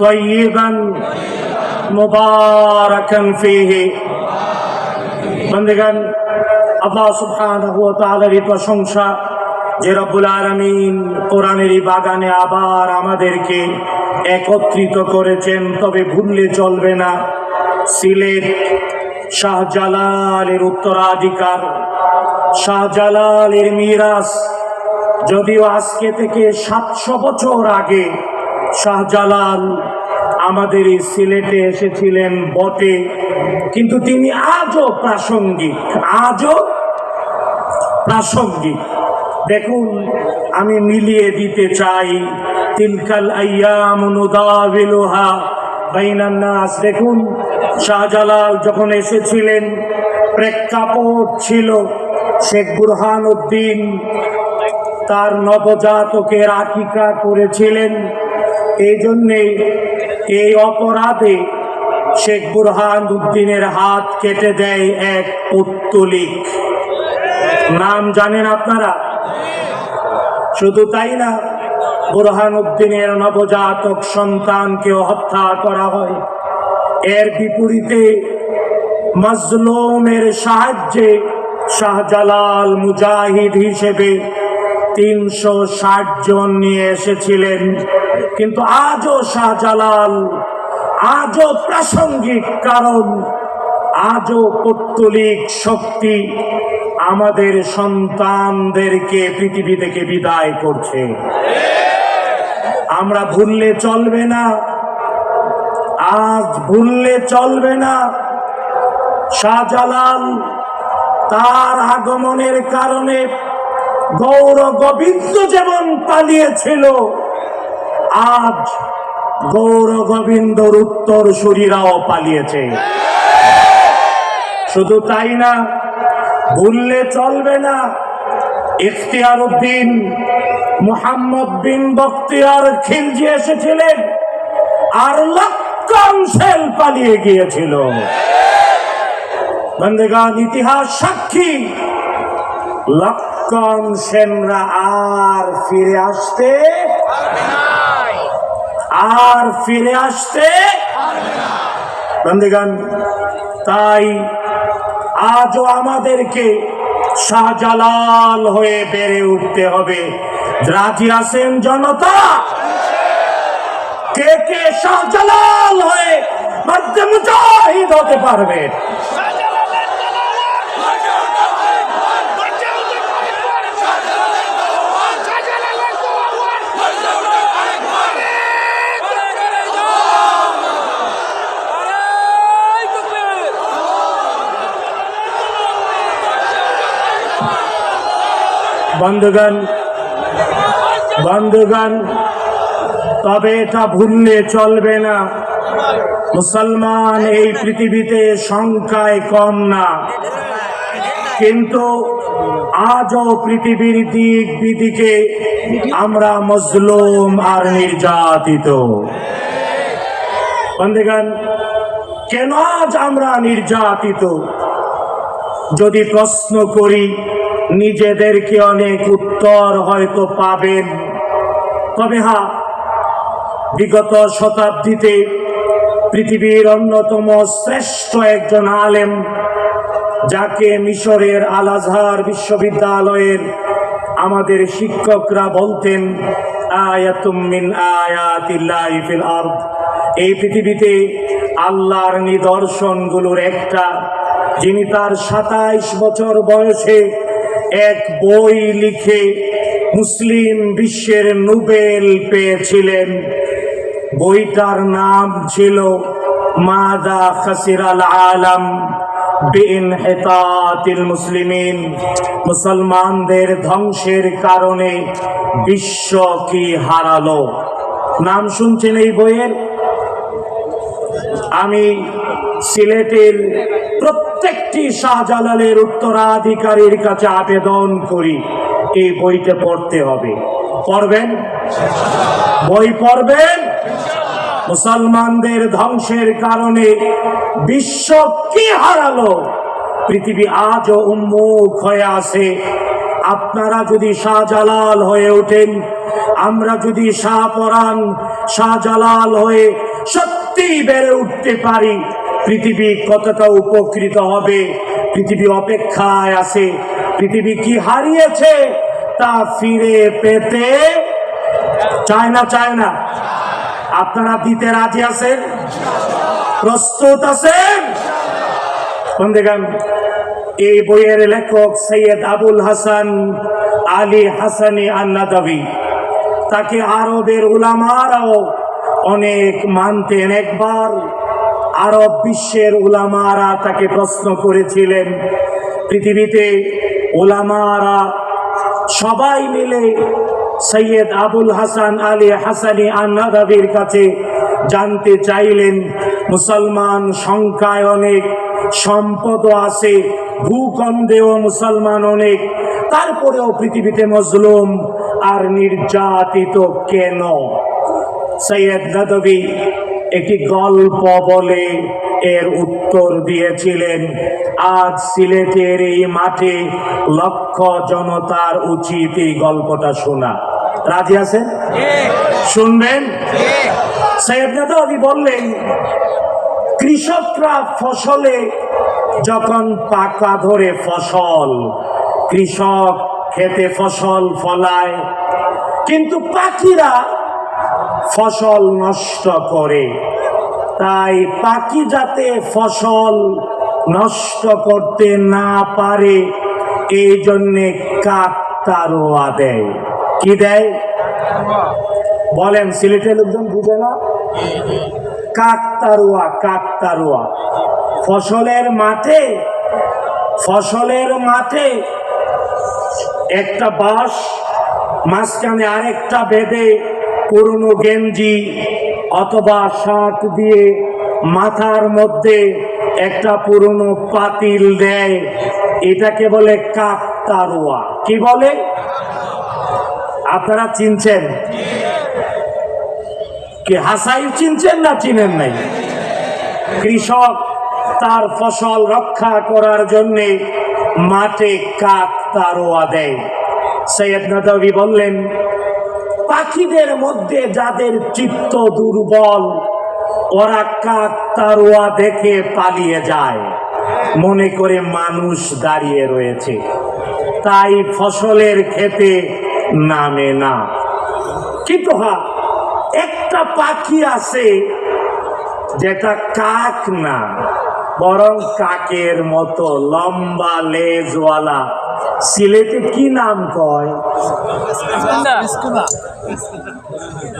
طيبا مباركا فيه বন্ধুগণ আল্লাহ সুবহানাহু ওয়া তাআলার প্রশংসা যে রব্বুল আলামিন কোরআনের এই বাগানে আবার আমাদেরকে একত্রিত করেছেন তবে ভুললে চলবে না সিলেট শাহজালালের উত্তরাধিকার শাহজালালের মিরাজ যদিও আজকে থেকে সাতশো বছর আগে শাহজালাল আমাদের এই সিলেটে এসেছিলেন বটে, কিন্তু তিনি আজও প্রাসঙ্গিক আজও প্রাসঙ্গিক। দেখুন, আমি মিলিয়ে দিতে চাই তিলকাল আয়াম নাস দেখুন, শাহজালাল যখন এসেছিলেন, প্রেক্ষাপট ছিল শেখ বুরহান উদ্দিন তার নবজাতকের আকিকা করেছিলেন। এই জন্যে এই অপরাধে শেখ বুরহান উদ্দিনের হাত কেটে দেয় এক উত্তলিক নাম জানেন আপনারা? শুধু তাই না, বুরহান উদ্দিনের নবজাতক সন্তানকেও হত্যা করা হয়। এর বিপরীতে মজলুমের সাহায্যে শাহজালাল মুজাহিদ হিসেবে তিনশো ষাট জন নিয়ে এসেছিলেন। কিন্তু আজও শাহজালাল, আজও প্রাসঙ্গিক কারণ, আজও পৌত্তলিক শক্তি আমাদের সন্তানদেরকে পৃথিবী থেকে বিদায় করছে। আমরা ভুললে চলবে না, আজ ভুললে চলবে না। শাহজালাল তার আগমনের কারণে গৌর গোবিন্দ যেমন পালিয়েছিল আজ গৌর গোবিন্দর উত্তর শরীরাও পালিয়েছে। শুধু তাই না, ভুললে চলবে না। ইখতিয়ার উদ্দিন, মোহাম্মদ বিন বখতিয়ার খিলজি এসেছিলেন আর লক্ষণ সেল পালিয়ে গিয়েছিল। বন্দেগান ইতিহাস সাক্ষী, লক্ষণ সেনরা আর ফিরে আসতে আর ফিরে আসতে বন্দেগান তাই আজও আমাদেরকে শাহজালাল হয়ে বেড়ে উঠতে হবে। রাজি আছেন জনতা? কে কে শাহজালাল হয়ে মধ্যে মুজাহিদ হতে পারবে? বন্ধুগণ বন্ধুগণ, তবে এটা ভুললে চলবে না। মুসলমান এই পৃথিবীতে সংখ্যায় কম না। কিন্তু আজও পৃথিবীর দিক বিদিকে আমরা মজলুম আর নির্যাতিত। বন্ধুগণ, কেন আজ আমরা নির্যাতিত? যদি প্রশ্ন করি নিজেদেরকে অনেক উত্তর হয়তো পাবেন? তবে হা, বিগত শতাব্দীতে পৃথিবীর অন্যতম শ্রেষ্ঠ একজন আলেম, যাকে মিশরের আল আজহার বিশ্ববিদ্যালয়ের আমাদের শিক্ষকরা বলতেন, আয়াতুম মিন আয়াতিল্লাহি ফিল আরদ। এই পৃথিবীতে আল্লাহর নিদর্শনগুলোর একটা, যিনি তার সাতাইশ বছর বয়সে এক বই লিখে মুসলিম বিশ্বের নোবেল পেয়েছিলেন। বইটার নাম ছিল মাদা খাসিরাল আলম মুসলিমিন। মুসলমানদের ধ্বংসের কারণে বিশ্ব কি হারালো? নাম শুনছেন এই বইয়ের? আমি সিলেটের প্রত্যেকটি শাহজালালের উত্তরাধিকারীর কাছে আবেদন করি, এই বইতে পড়তে হবে। পড়বেন? বই পড়বেন? মুসলমানদের ধ্বংসের কারণে বিশ্ব কি হারালো? পৃথিবী আজও উন্মুখ হয়ে আছে। আপনারা যদি শাহজালাল হয়ে ওঠেন, আমরা যদি শাহ শাহপরাণ শাহজালাল হয়ে সত্যি বেড়ে উঠতে পারি পৃথিবী কতটা উপকৃত হবে? পৃথিবী অপেক্ষায় আছে। পৃথিবী কি হারিয়েছে তা ফিরে পেতে চায় না চায় না আপনারা দিতে রাজি আছেন? প্রস্তুত আছেন? দেখেন এই বইয়ের লেখক সৈয়দ আবুল হাসান আলী হাসানি আন্নাদাবি। তাকে আরবের উলামারাও অনেক মানতেন একবার। আরব বিশ্বের উলামারা তাকে প্রশ্ন করেছিলেন, পৃথিবীতে উলামারা সবাই মিলে সৈয়দ আবুল হাসান আলী হাসানি আন্নাদাবির কাছে জানতে চাইলেন, মুসলমান সংখ্যায় অনেক সম্পদও আছে, ভূখণ্ডেও মুসলমান অনেক, তারপরেও পৃথিবীতে মজলুম আর নির্যাতিত কেন? সৈয়দ নদবী একটি গল্প বলে এর উত্তর দিয়েছিলেন। আজ সিলেটের এই মাঠে লক্ষ জনতার উচিত এই গল্পটা শোনা। রাজি আছেন? শুনবেন? বললেন, কৃষকরা ফসলে যখন পাকা ধরে ফসল, কৃষক খেতে ফসল ফলায়, কিন্তু পাখিরা ফসল নষ্ট করে। তাই পাখি যাতে ফসল নষ্ট করতে না পারে, এই জন্যে কাক তারোয়া দেয়। কি দেয়? বলেন সিলেটের লোকজন বুঝে না? কাকতারুয়া কাকতারুয়া ফসলের মাঠে ফসলের মাঠে একটা বাঁশ, মাঝখানে আরেকটা বেঁধে পুরনো গেঞ্জি অথবা শার্ট দিয়ে মাথার মধ্যে একটা পুরনো পাতিল দেয়। এটাকে বলে কাকতারুয়া কি বলে? আপনারা চিনছেন? কি হাসাই চিনছেন না চিনেন নাই? কৃষক তার ফসল রক্ষা করার জন্য মাঠে কাক তারোয়া দেয়। সৈয়দ নদী বললেন পাখিদের মধ্যে যাদের চিত্ত দুর্বল, ওরা কাক তারোয়া দেখে পালিয়ে যায়। মনে করে মানুষ দাঁড়িয়ে রয়েছে। তাই ফসলের খেতে নামে না। কিন্তু হ্যাঁ একটা পাখি আছে যেটা কাক না, বরং কাকের মতো লম্বা লেজওয়ালা। সিলেটে কি নাম কয়?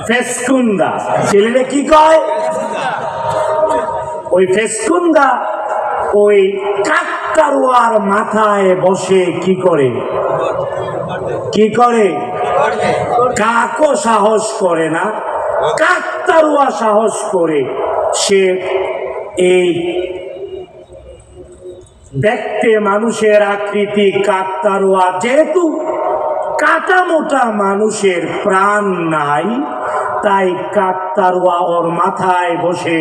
ফেসকুন্দা। সিলেটে কি কয়? ওই ফেসকুন্দা ওই কাকতারুয়ার মাথায় বসে কি করে? কি করে? কাকও সাহস করে না, কাকতারুয়া সাহস করে সে এই দেখতে মানুষের আকৃতি কাকতারুয়া। যেহেতু কাটা মোটা মানুষের প্রাণ নাই, তাই কাকতারুয়া ওর মাথায় বসে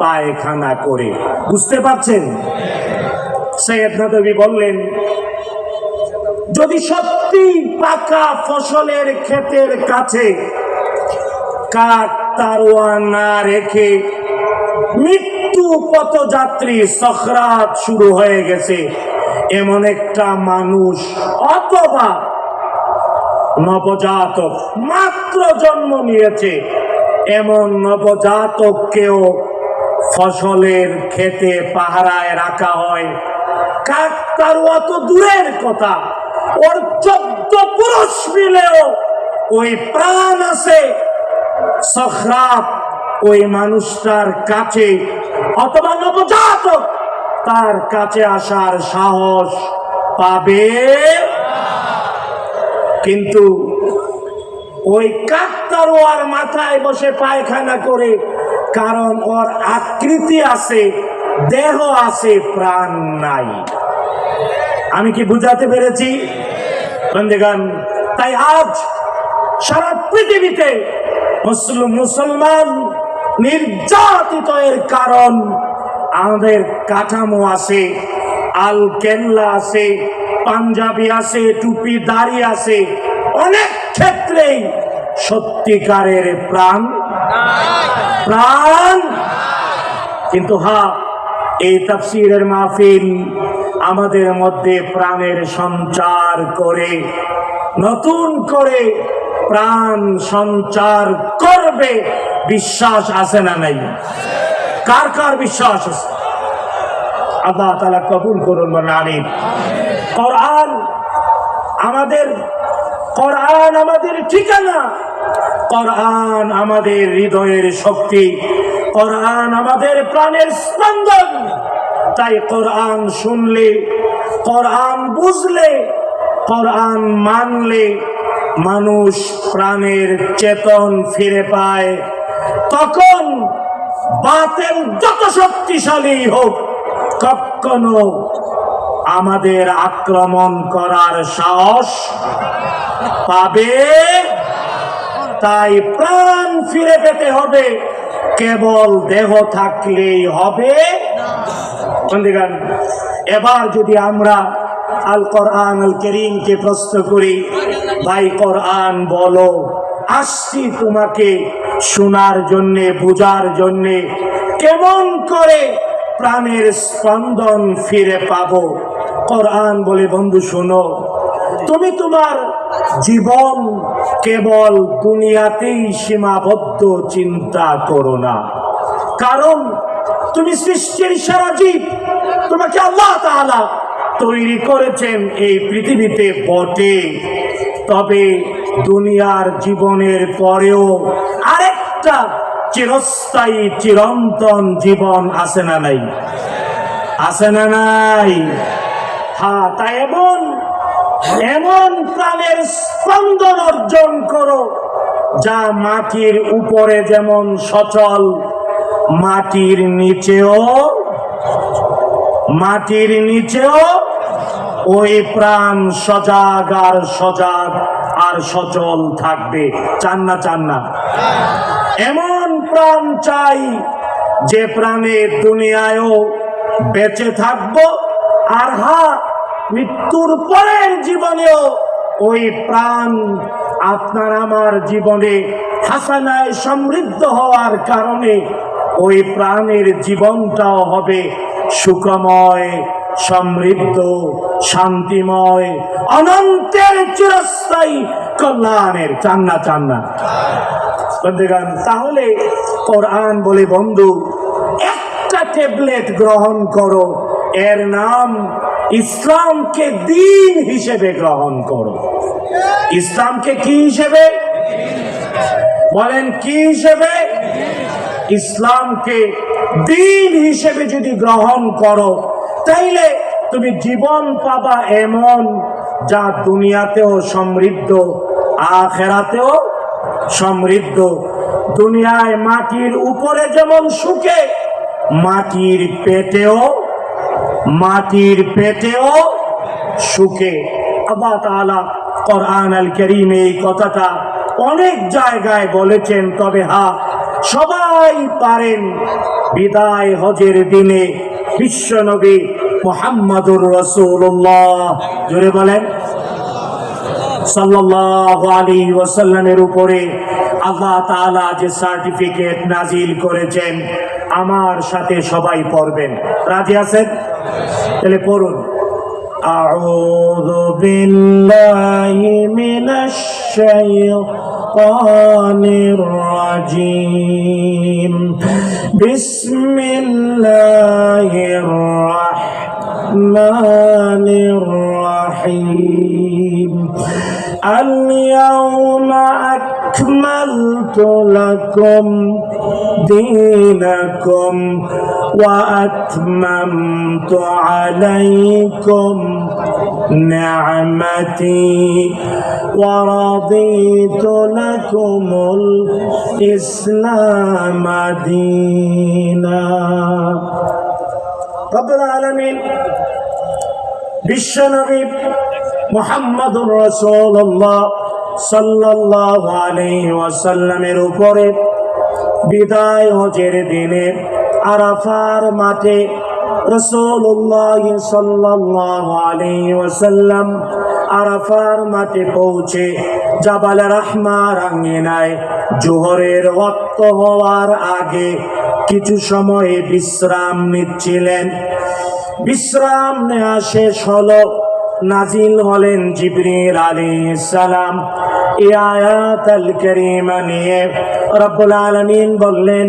পায়খানা করে। বুঝতে পারছেন? সৈয়দ নদী বললেন, যদি সত্যি পাকা ফসলের ক্ষেতের কাছে কাক তারোয়া না রেখে মৃত্যু পথযাত্রী সখরাত শুরু হয়ে গেছে, এমন একটা মানুষ অথবা নবজাতক মাত্র জন্ম নিয়েছে। এমন নবজাতককেও ফসলের খেতে পাহারায় রাখা হয়। কাক তারোয়া তো দূরের কথা। ওর চোদ্দ পুরুষ মিলেও ওই প্রাণ আছে। সখরাত ওই মানুষটার কাছে অথবা নবজাতক তার কাছে আসার সাহস পাবে? কিন্তু ওই কাকতারোয়ার মাথায় বসে পায়খানা করে, কারণ ওর আকৃতি আছে, দেহ আছে, প্রাণ নাই। আমি কি বুঝাতে পেরেছি? বন্ধুগণ, তাই আজ সারা পৃথিবীতে মুসলিম মুসলমান নির্যাতিত এর কারণ আমাদের কাঠামো আছে আল কেল্লা আছে পাঞ্জাবি আছে, টুপি, দাড়ি আছে, অনেক ক্ষেত্রেই সত্যিকারের প্রাণ। প্রাণ। কিন্তু হা, এই তাফসিরের মাহফিল আমাদের মধ্যে প্রাণের সঞ্চার করে, নতুন করে প্রাণ সঞ্চার করবে, বিশ্বাস আছে না নাই? কার কার বিশ্বাস আছে? আল্লাহ তালা কবুল করুন বলেন, আমিন। কোরআন, আমাদের কোরআন আমাদের ঠিকানা। কোরআন আমাদের হৃদয়ের শক্তি, কোরআন আমাদের প্রাণের স্পন্দন। তাই কোরআন শুনলে, কোরআন বুঝলে, কোরআন মানলে মানুষ প্রাণের চেতন ফিরে পায়। তখন বাতেল যত শক্তিশালী হোক, কখনো আমাদের আক্রমণ করার সাহস পাবে। তাই প্রাণ ফিরে পেতে হবে। কেবল দেহ থাকলেই হবে। এবার যদি আমরা আল কোরআন, আল করিমকে প্রশ্ন করি, ভাই কোরআন বলো, আসছি তোমাকে শোনার জন্যে, বোঝার জন্যে, কেমন করে প্রাণের স্পন্দন ফিরে পাবো? কোরআন বলে, বন্ধু, শোনো। তুমি তোমার জীবন কেবল দুনিয়াতেই সীমাবদ্ধ চিন্তা করো না। কারণ তুমি সৃষ্টির সারা জীব, তোমাকে আল্লাহ তাআলা তৈরি করেছেন এই পৃথিবীতে বটে। তবে দুনিয়ার জীবনের পরেও আরেকটা চিরস্থায়ী, চিরন্তন জীবন আছে না নাই? আছে না নাই? হ্যাঁ তা এমন এমন প্রাণের স্পন্দন অর্জন করো, যা মাটির উপরে যেমন সচল, মাটির নিচেও মাটির নিচেও ওই প্রাণ সজাগ আর সজাগ আর সচল থাকবে। চান না চান না। এমন প্রাণ চাই যে প্রাণে দুনিয়ায়ও বেঁচে থাকব আর হা, মৃত্যুর পরের জীবনেও ওই প্রাণ আপনার আমার জীবনে হাসানায় সমৃদ্ধ হওয়ার কারণে ওই প্রাণের জীবনটাও হবে সুখময়, সমৃদ্ধ, শান্তিময়, অনন্তের চিরস্থায়ী কল্যাণের চান্না চান্না। তাহলে কোরআন বলে, বন্ধু, একটা ট্যাবলেট গ্রহণ করো। এর নাম ইসলামকে দিন হিসেবে গ্রহণ করো। ইসলামকে কি হিসেবে? বলেন কি হিসেবে? ইসলামকে দিন হিসেবে যদি গ্রহণ করো, তাইলে তুমি জীবন পাবা এমন যা দুনিয়াতেও সমৃদ্ধ, আখেরাতেও সমৃদ্ধ। দুনিয়ায় মাটির উপরে যেমন সুখে, মাটির পেটেও মাটির পেটেও সুখে। আল্লাহ তাআলা কোরআন আল করিম এই কথাটা অনেক জায়গায় বলেছেন, তবে হা, সবাই পারেন বিদায় হজের দিনে বিশ্বনবী মোহাম্মদুর রসুল্লাহ জোরে বলেন। সাল্লাল্লাহু আলাইহি ওয়াসাল্লামের উপরে আল্লাহ তাআলা যে সার্টিফিকেট নাজিল করেছেন, আমার সাথে সবাই পড়বেন। রাজি আছেন? তাহলে পড়ুন أعوذ بالله من الشيطان الرجيم بسم الله الرحمن الرحيم اليوم أكملت لكم دينكم وأتممت عليكم نعمتي ورضيت لكم الإسلام دينا. رب العالمين بالشنغيب মোহাম্মদুর রসুল্লাহ সাল্লাহ আলাইহি ওয়াসাল্লামের উপরে বিদায় হজের দিনে আরাফার মাঠে রসুল্লাহ সাল্লাল্লাহু আলাইহি ওয়াসাল্লাম আরাফার মাঠে পৌঁছে জাবাল রাহমার আঙ্গিনায় জোহরের ওয়াক্ত হওয়ার আগে কিছু সময়ে বিশ্রাম নিচ্ছিলেন। বিশ্রাম নেওয়া শেষ হলো। নাজিল হলেন জিবরিল আলাইহিস সালাম। এই আয়াত আল কারীমা নিয়ে রব্বুল আলামিন বললেন,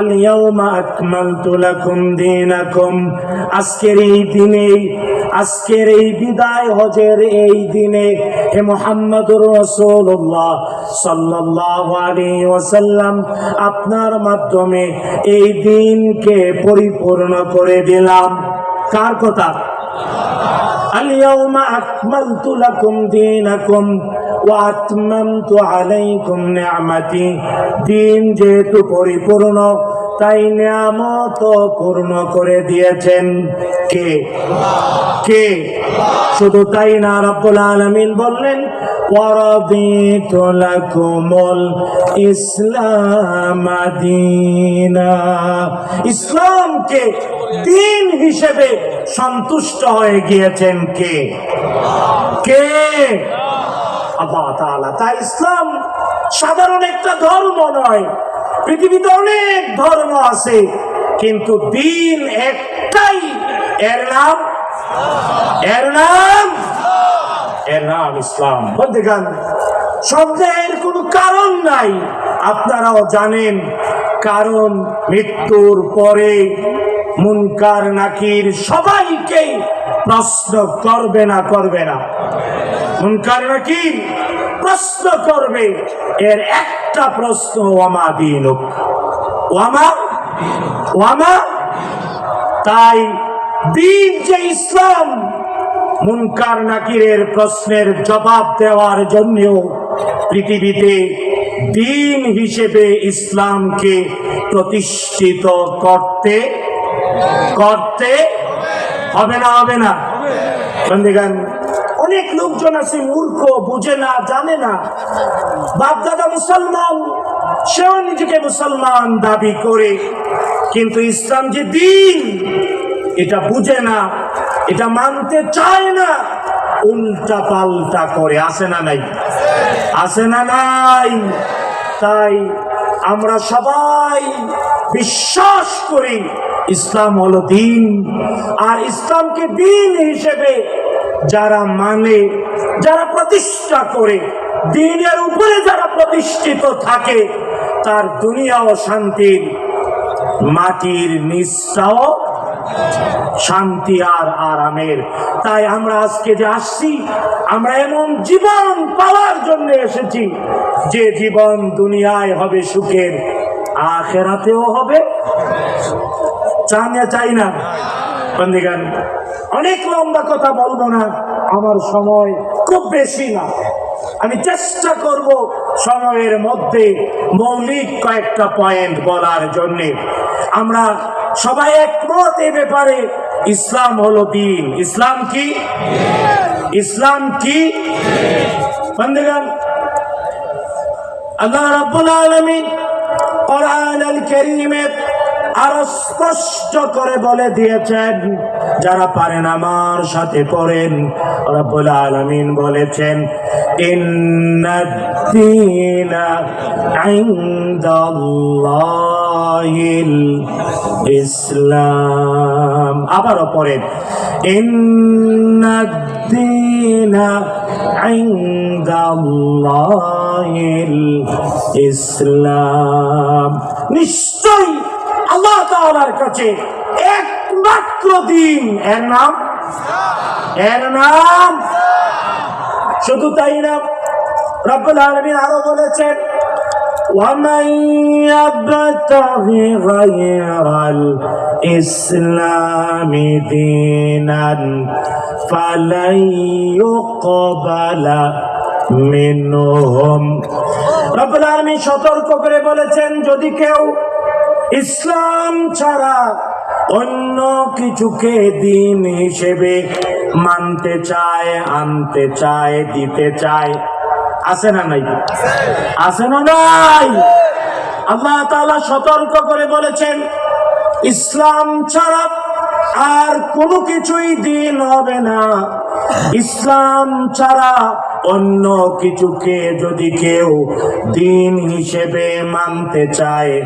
আল ইয়াউমা আকমালতু লাকুম দীনাকুম। আজকের এই দিনে, আজকের এই বিদায় হজের এই দিনে হে মুহাম্মদুর রাসূলুল্লাহ সাল্লাল্লাহু আলাইহি ওয়াসাল্লাম, আপনার মাধ্যমে এই দিনকে পরিপূর্ণ করে দিলাম। কার কথা? اليوم أكملت لكم دينكم وأتممت عليكم نعمتي দিন যেহেতু পরিপূর্ণ তাই নিয়ামত পূর্ণ করে দিয়েছেন। কে? কে? শুধু তাই না, রব্বুল আলামিন বললেন লাকুমুল ইসলাম ইসলামকে দিন হিসেবে সন্তুষ্ট হয়ে গিয়েছেন কে? কে? আল্লাহ তাই ইসলাম সাধারণ একটা ধর্ম নয়। পৃথিবীতে অনেক ধর্ম আছে, কিন্তু দিন একটাই। এর নাম? এর নাম? এর নাম ইসলাম। গান শব্দের কোনো কারণ নাই। আপনারাও জানেন, কারণ মৃত্যুর পরে মুনকার, নাকির সবাইকে প্রশ্ন করবে না করবে না। মুনকার, নাকির প্রশ্ন করবে। এর একটা প্রশ্ন, ওয়ামা দিনুক? ওয়ামা? ওয়ামা? তাই দিন যে ইসলাম, মুনকার নাকিরের প্রশ্নের জবাব দেওয়ার জন্যও পৃথিবীতে দিন হিসেবে ইসলামকে প্রতিষ্ঠিত করতে করতে হবে না হবে না। বন্ধুগান অনেক লোকজন আছে, মূর্খ, বুঝে না, জানে না। বাপদাদা মুসলমান, সেও নিজেকে মুসলমান দাবি করে। কিন্তু ইসলাম যে দিন, এটা বুঝে না, এটা মানতে চায় না উল্টা পাল্টা করে। আসে না নাই? আসে না নাই? তাই আমরা সবাই বিশ্বাস করি, ইসলাম হলো দিন। আর ইসলামকে দিন হিসেবে যারা মানে যারা প্রতিষ্ঠা করে, দিনের উপরে যারা প্রতিষ্ঠিত থাকে, তার দুনিয়া ও শান্তির, মাটির নিঃসাও শান্তি আর আরামের। তাই আমরা আজকে যে আসছি, আমরা এমন জীবন পাওয়ার জন্য এসেছি, যে জীবন দুনিয়ায় হবে সুখের, আখেরাতেও হবে। চান চাই না? বন্দিগান অনেক লম্বা কথা বলব না, আমার সময় খুব বেশি না। আমি চেষ্টা করব সময়ের মধ্যে মৌলিক কয়েকটা পয়েন্ট বলার জন্যে। আমরা সবাই একমত এ ব্যাপারে, ইসলাম হলো দিন। ইসলাম কি? ইসলাম কি? বন্ধুগণ, আল্লাহ রাব্বুল আলামিন কোরআন আল কারীমে আরও স্পষ্ট করে বলে দিয়েছেন, যারা পারেন আমার সাথে পড়েন, রব্বুল আলামিন বলেছেন ইসলাম। আবারও পড়েন, ইন্নাদ-দীনা ইনদাল্লাহিল ইসলাম। নিশ্চয়ই আল্লাহ তাআলার কাছে একমাত্র দিন এর নাম এর নাম শুধু তাই না রব্বুল আলামিন আরো বলেছেন ومن يبتغي غير الإسلام دينا فلن يقبل منهم রব্বুল আলামিন সতর্ক করে বলেছেন যদি কেউ ইসলাম ছাড়া অন্য কিছুকে দিন হিসেবে মানতে চায়, আনতে চায়, দিতে চায়। আছে না নাই? আছে না নাই? আল্লাহ তাআলা সতর্ক করে বলেছেন, ইসলাম ছাড়া আর কোনো কিছুই দিন হবে না। ইসলাম ছাড়া অন্য কিছুকে যদি কেউ দিন হিসেবে মানতে চায়,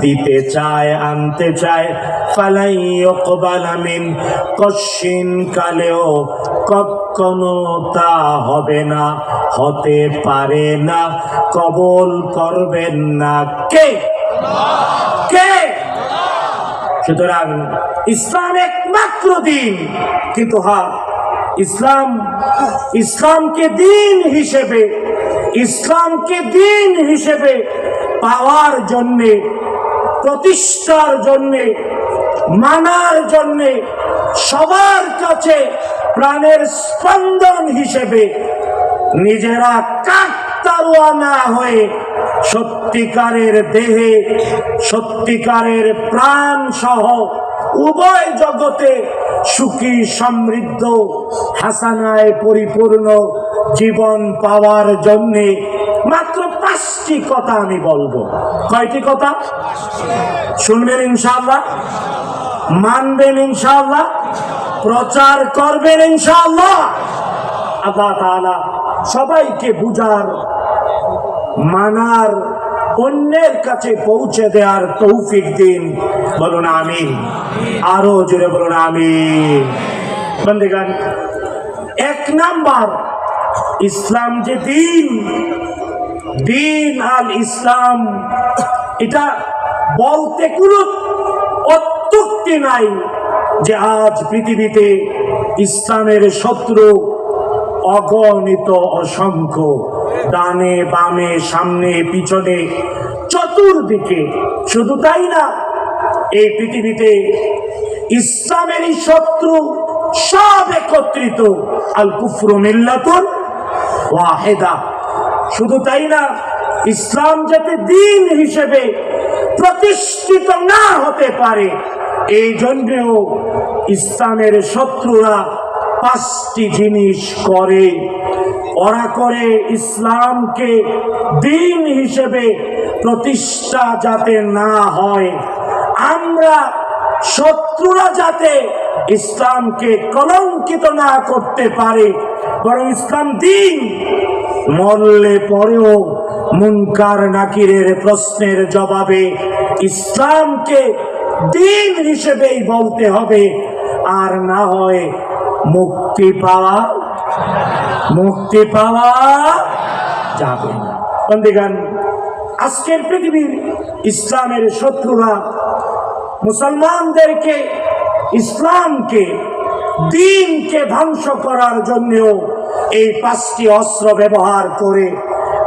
দিতে চায়, আনতে চায়, ফালাই অকবাল আমিন কশিন কালেও কখনো তা হবে না, হতে পারে না, কবল করবেন না। কে? কে? সুতরাং ইসলাম একমাত্র দিন। কিন্তু হ্যাঁ ইসলাম, ইসলামকে দিন হিসেবে, ইসলামকে দিন হিসেবে পাওয়ার জন্যে, প্রতিষ্ঠার জন্যে, মানার জন্যে, সবার কাছে প্রাণের স্পন্দন হিসেবে নিজেরা কাকতারুয়া না হয়ে সত্যিকারের দেহে, সত্যিকারের প্রাণ সহ উভয় জগতে সুখী, সমৃদ্ধ, হাসানায় পরিপূর্ণ জীবন পাওয়ার জন্যে মাত্র পাঁচটি কথা আমি বলব। কয়টি কথা? শুনবেন ইনশাআল্লাহ? মানবেন ইনশাআল্লাহ? প্রচার করবেন ইনশাআল্লাহ? আল্লাহ তাআলা সবাইকে বুঝার, মানার অন্যের কাছে পৌঁছে দেওয়ার তৌফিক দিন। বলুন আমি আরও জোরে বলুন বন্ধুগণ, এক নাম্বার, ইসলাম যে দিন দিন আল ইসলাম, এটা বলতে কোনো অত্যুক্তি নাই যে আজ পৃথিবীতে ইসলামের শত্রু, অগণিত অসংখ্য। ডানে, বামে, সামনে, পিছনে, চতুর্দিকে। শুধু তাই না, এই পৃথিবীতে ইসলামেরই শত্রু সব একত্রিত। আল কুফরু মিল্লাতুন ওয়াহেদা। শুধু তাই না, ইসলাম যাতে দিন হিসেবে প্রতিষ্ঠিত না হতে পারে, এই জন্যেও ইসলামের শত্রুরা পাঁচটি জিনিস করে। ওরা করে ইসলামকে দিন হিসেবে প্রতিষ্ঠা যাতে না হয়, আমরা শত্রুরা যাতে ইসলামকে কলঙ্কিত না করতে পারে, বরং ইসলাম দিন। মরলে পরেও মুনকার নাকিরের প্রশ্নের জবাবে ইসলামকে দিন হিসেবেই বলতে হবে, আর না হয় মুক্তি পাওয়া মুক্তি পাওয়া যাবে না। বন্ধুগান আজকের পৃথিবীর ইসলামের শত্রুরা মুসলমানদেরকে, ইসলামকে, দিনকে ধ্বংস করার জন্যও এই পাঁচটি অস্ত্র ব্যবহার করে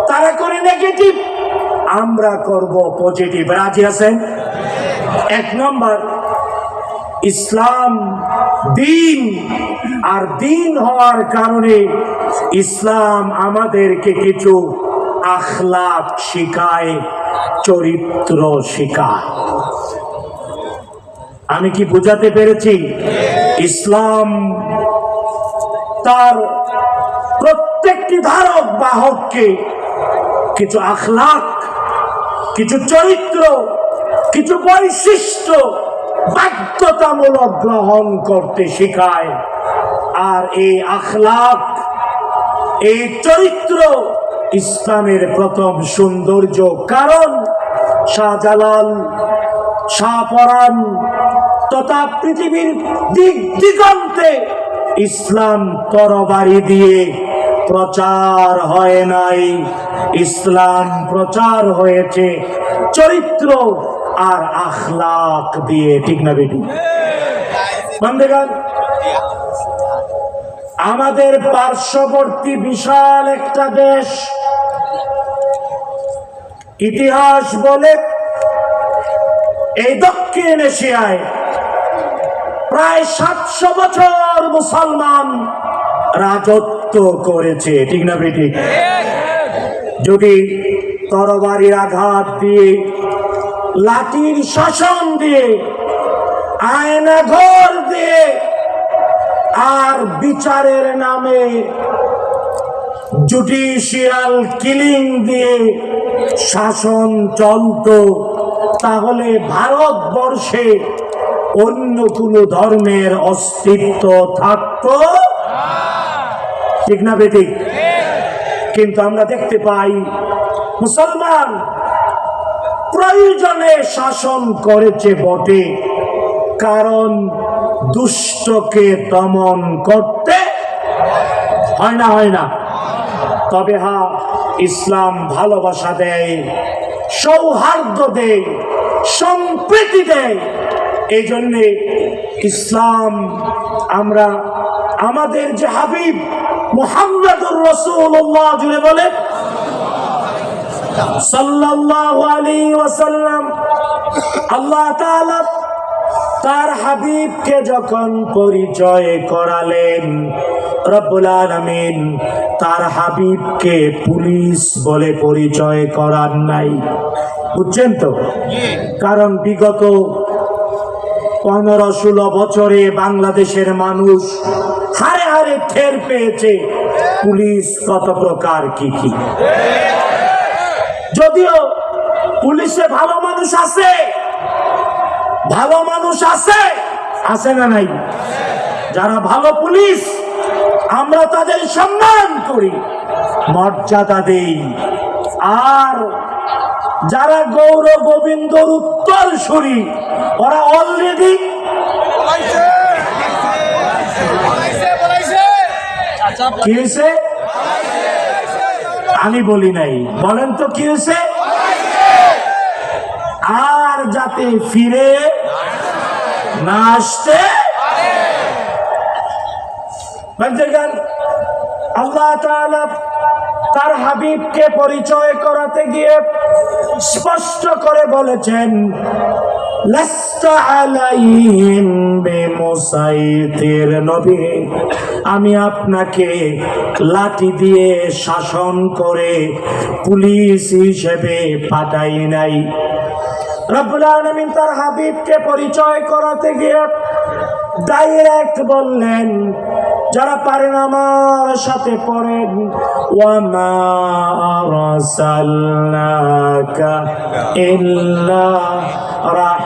তারা করে নেগেটিভ আমরা করব পজিটিভ রাজি আছেন? এক নম্বর, ইসলাম দিন আর দিন হওয়ার কারণে ইসলাম আমাদেরকে কিছু আখলাক শিখায়, চরিত্র শিখায়। আমি কি বোঝাতে পেরেছি? ইসলাম তার প্রত্যেকটি ধারক, বাহককে কিছু আখলাক কিছু চরিত্র, কিছু বৈশিষ্ট্য বাধ্যতামূলক গ্রহণ করতে শেখায়। আর এই আখলাক, এই চরিত্র ইসলামের প্রথম সৌন্দর্য। কারণ শাহজালাল শাহপরান তথা পৃথিবীর দিক দিগন্তে ইসলাম তরবারি দিয়ে প্রচার হয় নাই। ইসলাম প্রচার হয়েছে চরিত্র আর আখলাক দিয়ে। ঠিক না বেটি? বন্ধুগণ আমাদের পার্শ্ববর্তী বিশাল একটা দেশ। ইতিহাস বলে এই দক্ষিণ এশিয়ায় প্রায় সাতশো বছর মুসলমান রাজত্ব করেছে। ঠিক না বেটি যদি তরবারির আঘাত দিয়ে, লাঠির শাসন দিয়ে আয়না ঘর আর বিচারের নামে জুডিশিয়াল কিলিং দিয়ে শাসন চলত। তাহলে ভারতবর্ষে অন্য কোনো ধর্মের অস্তিত্ব থাকতো? ঠিক না বেঠিক কিন্তু আমরা দেখতে পাই মুসলমান প্রয়োজনে শাসন করেছে বটে। কারণ দুষ্টকে দমন করতে হয় না হয় না। তবে হা, ইসলাম ভালোবাসা দেয়, সৌহার্দ্য দেয়, সম্প্রীতি দেয়। এই জন্যে ইসলাম আমরা আমাদের যে হাবিব মুহাম্মদুর রসুল্লাহ জুড়ে বলে, সাল্লাল্লাহু আলাইহি ওয়াসাল্লাম, আল্লাহ তাআলা তার হাবিবকে যখন পরিচয় করালেন, রব্বুল আলামিন তার হাবিবকে পুলিশ বলে পরিচয় করার নাই। বুঝছেন তো? কারণ বিগত পনেরো ষোলো বছরে বাংলাদেশের মানুষ হারে হারে ঠের পেয়েছে। পুলিশ কত প্রকার কি কি? যদিও পুলিশে ভালো মানুষ আছে ভালো মানুষ আছে? আছে না নাই? যারা ভালো পুলিশ আমরা তাদের সম্মান করি। মর্যাদা দেই। আর যারা গৌর গোবিন্দর উত্তর সুরি ওরা অলরেডি কি হয়েছে? আমি বলি নাই। বলেন তো কি হয়েছে? আর যাতে ফিরে না আসতে বন্ধুগণ, আল্লাহ তার হাবিবকে পরিচয় করাতে গিয়ে স্পষ্ট করে বলেছেন আমি আপনাকে লাঠি দিয়ে শাসন করে পুলিশ হিসেবে পাঠাই নাই। রব্বুল আলামিন তার হাবিবকে পরিচয় করাতে গিয়ে ডাইরেক্ট বললেন, যারা পারেন আমার সাথে পড়েন, ওয়ামা ইল্লা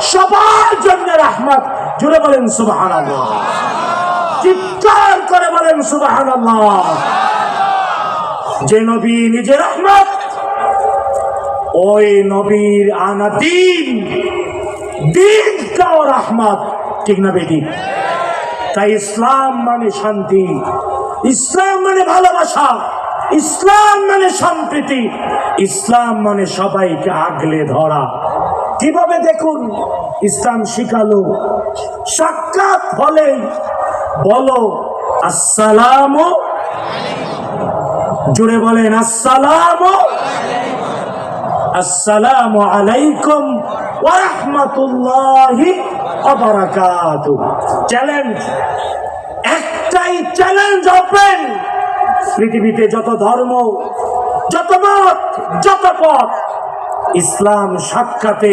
সবার জন্য রাহমত। জুড়ে বলেন সুবহানাল্লাহ। চিৎকার করে বলেন সুবহানাল্লাহ। যে নবী নিজে রহমত, ওই নবীর আনা দিন, দিনটাও রহমত। ঠিক না বেটি? তাই ইসলাম মানে শান্তি, ইসলাম মানে ভালোবাসা, ইসলাম মানে সম্প্রীতি, ইসলাম মানে সবাইকে আগলে ধরা। কীভাবে দেখুন ইসলাম শিখালো? সাক্ষাৎ হলে বলো, আসসালামু জুড়ে বলেন, আসসালাম আসসালামু আলাইকুম ওয়া রাহমাতুল্লাহি ওয়া বারাকাতুহু চ্যালেঞ্জ একটাই চ্যালেঞ্জ ওপেন পৃথিবীতে যত ধর্ম, যত মত, যত পথ ইসলাম সাক্ষাতে